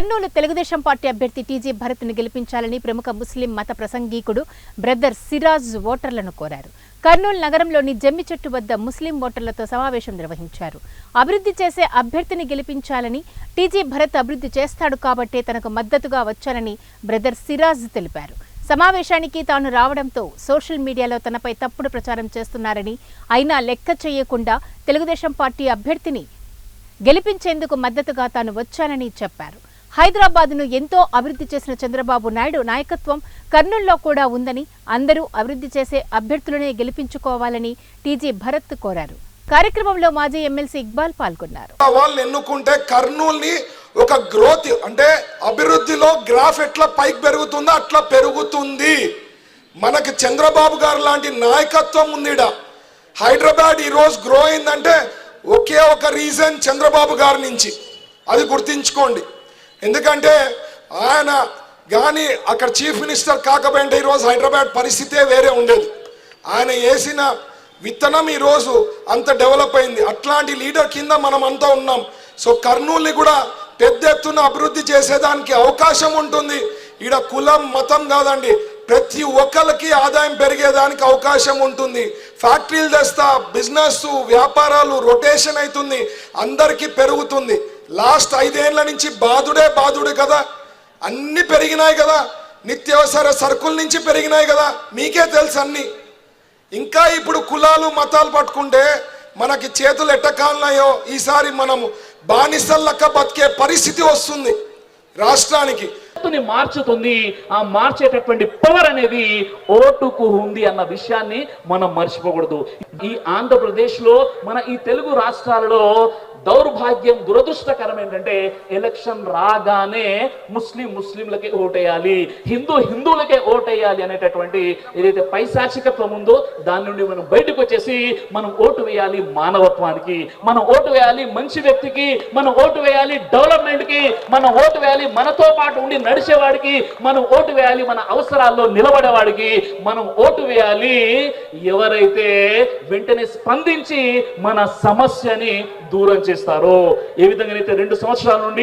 Kurnool Telugu Desam party అభ్యర్థి TG భరత్ను గెలిపించాలని ప్రముఖ ముస్లిం మత ప్రసంగికుడు బ్రదర్ సిరాజ్ ఓటర్లను కోరారు. కర్నూలు నగరంలోని జమ్మి చెట్టు వద్ద ముస్లిం ఓటర్లతో సమావేశం నిర్వహించారు. అభివృద్ధి చేసే అభ్యర్థిని గెలిపించాలని టీజీ భరత్ అభివృద్ధి చేస్తాడు కాబట్టే తనకు మద్దతుగా వచ్చానని బ్రదర్ సిరాజ్ తెలిపారు. సమావేశానికి తాను రావడంతో సోషల్ మీడియాలో తనపై తప్పుడు ప్రచారం చేస్తున్నారని అయినా లెక్క చేయకుండా తెలుగుదేశం పార్టీ అభ్యర్థిని గెలిపించేందుకు మద్దతుగా తాను వచ్చానని చెప్పారు. హైదరాబాద్ను ఎంతో అభివృద్ధి చేసిన చంద్రబాబు నాయుడు నాయకత్వం కర్నూల్లో కూడా ఉందని అందరూ అభివృద్ధి చేసే అభ్యర్థులనే గెలిపించుకోవాలని టీజీ భరత్ కోరారు. కార్యక్రమంలో మాజీ ఎమ్మెల్సీ ఇక్బాల్ పాల్గొన్నారు. వాళ్ళు ఎన్నుకుంటే కర్నూల్ని ఒక గ్రోత్ అంటే అభివృద్ధిలో గ్రాఫ్ ఎట్లా పైకి పెరుగుతుందో అట్లా పెరుగుతుంది. మనకి చంద్రబాబు గారు లాంటి నాయకత్వం ఉందిడ. హైదరాబాద్ ఈరోజు గ్రో అయిందంటే ఒకే ఒక రీజన్ చంద్రబాబు గారి నుంచి. అది గుర్తించుకోండి. ఎందుకంటే ఆయన కానీ అక్కడ చీఫ్ మినిస్టర్ కాకపోయింటే ఈరోజు హైదరాబాద్ పరిస్థితే వేరే ఉండేది. ఆయన వేసిన విత్తనం ఈరోజు అంత డెవలప్ అయింది. అట్లాంటి లీడర్ కింద మనం అంతా ఉన్నాం. సో కర్నూలుని కూడా పెద్ద ఎత్తున అభివృద్ధి చేసేదానికి అవకాశం ఉంటుంది. ఈడ కులం మతం కాదండి. ప్రతి ఒక్కరికి ఆదాయం పెరిగేదానికి అవకాశం ఉంటుంది. ఫ్యాక్టరీలు తెస్తా బిజినెస్ వ్యాపారాలు రొటేషన్ అవుతుంది. అందరికీ పెరుగుతుంది. లాస్ట్ ఐదేళ్ళ నుంచి బాధుడే బాధుడు కదా. అన్నీ పెరిగినాయి కదా. నిత్యావసర సరుకుల నుంచి పెరిగినాయి కదా. మీకే తెలుసు అన్నీ. ఇంకా ఇప్పుడు కులాలు మతాలు పట్టుకుంటే మనకి చేతులు ఎట్టకాలన్నాయో ఈసారి మనము బానిసల్లక్క బతికే పరిస్థితి వస్తుంది రాష్ట్రానికి. భవిష్యత్తుని మార్చుతుంది. ఆ మార్చేటటువంటి పవర్ అనేది ఓటుకు ఉంది అన్న విషయాన్ని మనం మర్చిపోకూడదు. ఈ ఆంధ్రప్రదేశ్లో మన ఈ తెలుగు రాష్ట్రాలలో దౌర్భాగ్యం దురదృష్టకరం ఏంటంటే ఎలక్షన్ రాగానే ముస్లిం ముస్లింలకే ఓటేయాలి హిందూ హిందువులకే ఓటేయాలి అనేటటువంటి ఏదైతే పైశాచికత్వం ఉందో దాని నుండి మనం బయటకు వచ్చేసి మనం ఓటు వేయాలి మానవత్వానికి మనం ఓటు వేయాలి మంచి వ్యక్తికి మనం ఓటు వేయాలి డెవలప్మెంట్కి మనం ఓటు వేయాలి మనతో పాటు ఉండి నడిచేవాడికి మనం ఓటు వేయాలి మన అవసరాల్లో నిలబడేవాడికి మనం ఓటు వేయాలి. ఎవరైతే వెంటనే స్పందించి మన సమస్యని దూరం చేస్తారో ఏ విధంగా అయితే రెండు సంవత్సరాల నుండి